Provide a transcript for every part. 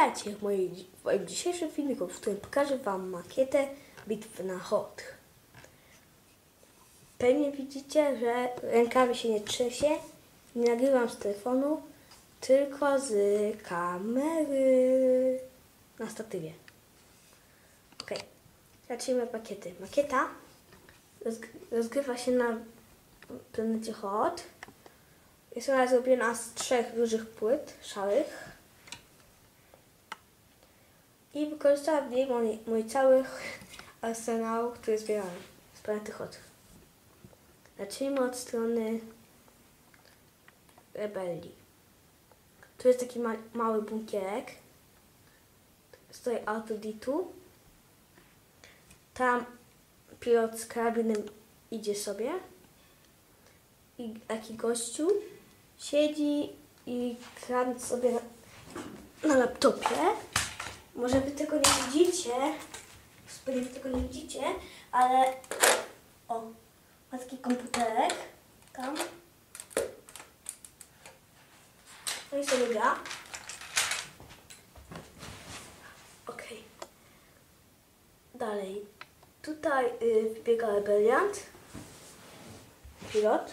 Witajcie w, mojej, w moim dzisiejszym filmiku, w którym pokażę Wam makietę bitwy na hot. Pewnie widzicie, że rękami się nie trzęsie. Nie nagrywam z telefonu, tylko z kamery na statywie. Ok, zacznijmy makiety. Makieta rozg- rozgrywa się na planecie Hot. Jest ona zrobiona z trzech dużych płyt szarych. I wykorzystałam w niej mój, mój cały arsenał, który zbierałem z planety Hot. Zacznijmy od strony rebelii. Tu jest taki ma mały bunkierek. Stoi R2D2. Tam pilot z karabinem idzie sobie. I taki gościu siedzi i kradnie sobie na, na laptopie. Może wy tego nie widzicie, pewnie tego nie widzicie, ale o, ma taki komputerek tam. No i sobie gra. Okej. Dalej. Tutaj y, wbiega rebeliant. Pilot.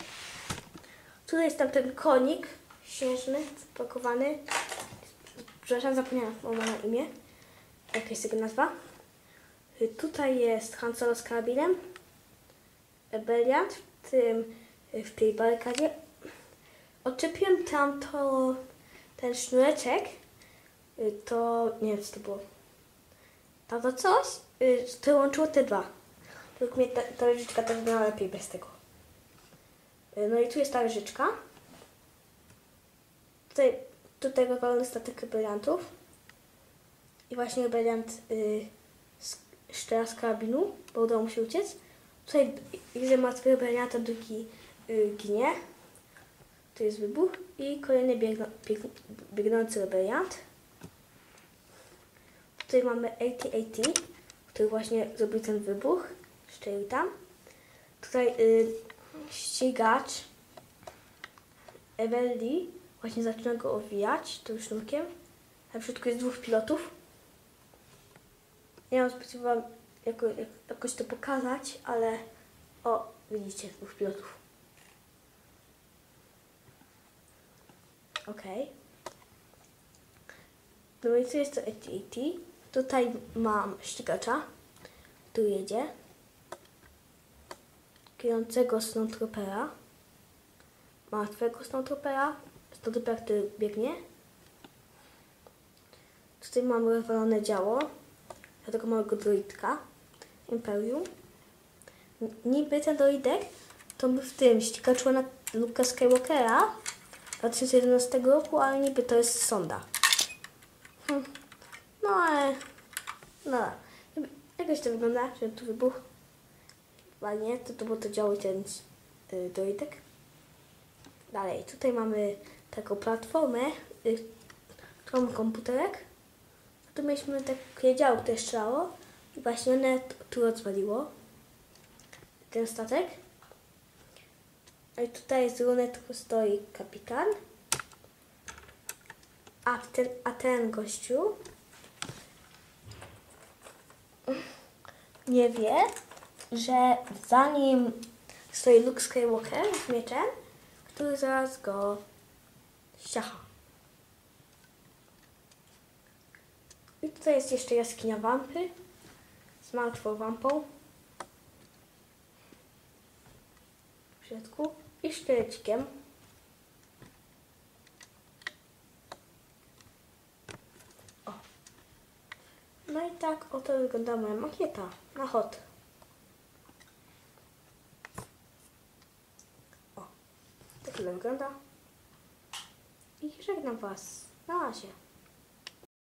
Tutaj jest tam ten konik śnieżny, zapakowany. Przepraszam, zapomniałam, ma na imię. Jaka jest jego nazwa? Y, Tutaj jest Han Solo z karabinem. Rebeliant, w tym y, w tej barykadzie. Odczepiłem tam to, ten sznureczek. Y, To, nie wiem co to było. To to coś, to łączyło te dwa. Tylko mnie ta, ta wieżyczka też była lepiej bez tego. No i tu jest ta wieżyczka. Tutaj, tutaj wypalony statek rebeliantów. I właśnie rebeliant y, z, szczera z karabinu, bo udało mu się uciec. Tutaj widzę martwy rebelianta, drugi y. Tu jest wybuch i kolejny biegno, bieg, biegnący rebeliant. Tutaj mamy AT-AT, który właśnie zrobił ten wybuch. Szczelił tam. Tutaj y, ścigacz Evelli właśnie zaczyna go owijać tym sznurkiem. Na środku jest dwóch pilotów. Nie mam specjalnie jako, jak, jakoś to pokazać, ale o, widzicie, dwóch pilotów. Okej. No i tu jest to AT-AT. Tutaj mam ścigacza. Tu jedzie. Kierującego Snowtroopera. Martwego Snowtroopera. Snowtroopera, który biegnie. Tutaj mamy rozwalone działo. Tego małego droidka. Imperium. Niby ten droidek to był w tym ścigaczu na Luka Skywalkera 2011 roku, ale niby to jest sonda. Hm. No ale... No, jakoś to wygląda, że tu wybuch. Chyba nie, to, to było to działo ten y, droidek. Dalej, tutaj mamy taką platformę, y, którą komputerek. Tu mieliśmy takie działo, które strzelało i właśnie one tu rozwaliło ten statek. A i tutaj z lunetką stoi kapitan. A ten, a ten gościu nie wie, że za nim stoi Luke Skywalker z mieczem, który zaraz go ściacha. I tutaj jest jeszcze jaskinia wampy z martwą wampą w środku i sztyleckiem. O. No i tak oto wygląda moja makieta na hot. O, tak to wygląda. I żegnam Was. Na razie.